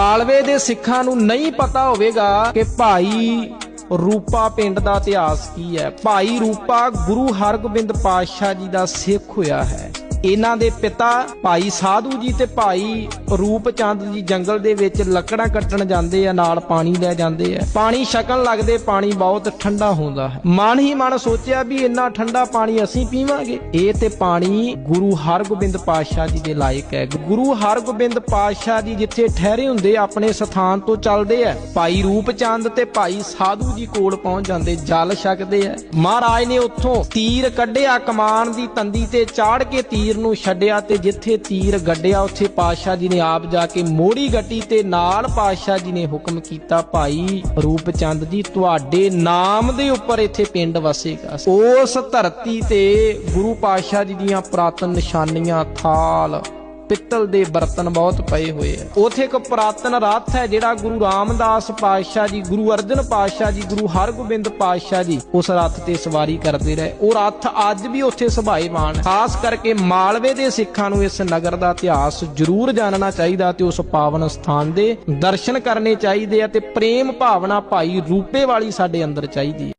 ਮਾਲਵੇ ਦੇ ਸਿੱਖਾਂ ਨੂੰ ਨਹੀਂ ਪਤਾ ਹੋਵੇਗਾ ਕਿ ਭਾਈ ਰੂਪਾ ਪਿੰਡ ਦਾ ਇਤਿਹਾਸ ਕੀ ਹੈ। ਭਾਈ ਰੂਪਾ ਗੁਰੂ ਹਰਗੋਬਿੰਦ ਪਾਤਸ਼ਾਹ ਜੀ ਦਾ ਸਿੱਖ ਹੋਇਆ ਹੈ। ਇਹਨਾਂ ਦੇ ਪਿਤਾ ਭਾਈ ਸਾਧੂ ਜੀ ਤੇ ਭਾਈ ਰੂਪ ਚੰਦ ਜੀ ਜੰਗਲ ਦੇ ਵਿੱਚ ਲੱਕੜਾਂ ਕੱਟਣ ਜਾਂਦੇ ਆ, ਨਾਲ ਪਾਣੀ ਲੈ ਜਾਂਦੇ ਆ। ਪਾਣੀ ਛਕਣ ਲੱਗਦੇ, ਪਾਣੀ ਬਹੁਤ ਠੰਡਾ ਹੁੰਦਾ ਹੈ। ਮਨ ਹੀ ਮਨ ਸੋਚਿਆ ਵੀ ਇੰਨਾ ਠੰਡਾ ਪਾਣੀ ਅਸੀਂ ਪੀਵਾਂਗੇ। ਇਹ ਤੇ ਪਾਣੀ ਗੁਰੂ ਹਰਗੋਬਿੰਦ ਪਾਤਸ਼ਾਹ ਜੀ ਦੇ ਲਾਇਕ ਹੈ। ਗੁਰੂ ਹਰਗੋਬਿੰਦ ਪਾਤਸ਼ਾਹ ਜੀ ਜਿੱਥੇ ਠਹਿਰੇ ਹੁੰਦੇ, ਆਪਣੇ ਸਥਾਨ ਤੋਂ ਚੱਲਦੇ ਆ। ਭਾਈ ਰੂਪ ਚੰਦ ਤੇ ਭਾਈ ਸਾਧੂ ਜੀ ਕੋਲ ਪਹੁੰਚ ਜਾਂਦੇ, ਜਲ ਛਕਦੇ ਆ। ਮਹਾਰਾਜ ਨੇ ਉੱਥੋਂ ਤੀਰ ਕੱਢਿਆ, ਕਮਾਨ ਦੀ ਤੰਦੀ ਤੇ ਚਾੜ ਕੇ ਤੀਰ ਨੂੰ ਛੱਡਿਆ ਤੇ ਜਿੱਥੇ ਤੀਰ ਗੱਡਿਆ, ਉੱਥੇ ਪਾਤਸ਼ਾਹ ਜੀ ਨੇ ਆਪ ਜਾ ਕੇ ਮੋੜੀ ਗੱਟੀ ਤੇ ਨਾਲ ਪਾਤਸ਼ਾਹ ਜੀ ਨੇ ਹੁਕਮ ਕੀਤਾ, ਭਾਈ ਰੂਪ ਚੰਦ ਜੀ, ਤੁਹਾਡੇ ਨਾਮ ਦੇ ਉੱਪਰ ਇੱਥੇ ਪਿੰਡ ਵਸੇਗਾ ਉਸ ਧਰਤੀ ਤੇ ਗੁਰੂ ਪਾਤਸ਼ਾਹ ਜੀ ਦੀਆਂ ਪੁਰਾਤਨ ਨਿਸ਼ਾਨੀਆਂ, ਥਾਲ ਪਿੱਤਲ ਦੇ ਬਰਤਨ ਬਹੁਤ ਪਏ ਹੋਏ ਆ। ਉਥੇ ਇੱਕ ਪੁਰਾਤਨ ਰੱਥ ਹੈ ਜਿਹੜਾ ਗੁਰੂ ਰਾਮਦਾਸ ਪਾਤਸ਼ਾਹ ਜੀ, ਗੁਰੂ ਅਰਜਨ ਪਾਤਸ਼ਾਹ ਜੀ, ਗੁਰੂ ਹਰਗੋਬਿੰਦ ਪਾਤਸ਼ਾਹ ਜੀ ਉਸ ਰੱਥ ਤੇ ਸਵਾਰੀ ਕਰਦੇ ਰਹੇ। ਉਹ ਰੱਥ ਅੱਜ ਵੀ ਉੱਥੇ ਸੁਭਾਏਮਾਨ ਖਾਸ ਕਰਕੇ ਮਾਲਵੇ ਦੇ ਸਿੱਖਾਂ ਨੂੰ ਇਸ ਨਗਰ ਦਾ ਇਤਿਹਾਸ ਜ਼ਰੂਰ ਜਾਣਨਾ ਚਾਹੀਦਾ ਤੇ ਉਸ ਪਾਵਨ ਸਥਾਨ ਦੇ ਦਰਸ਼ਨ ਕਰਨੇ ਚਾਹੀਦੇ ਆ ਤੇ ਪ੍ਰੇਮ ਭਾਵਨਾ ਭਾਈ ਰੂਪੇ ਵਾਲੀ ਸਾਡੇ ਅੰਦਰ ਚਾਹੀਦੀ ਹੈ।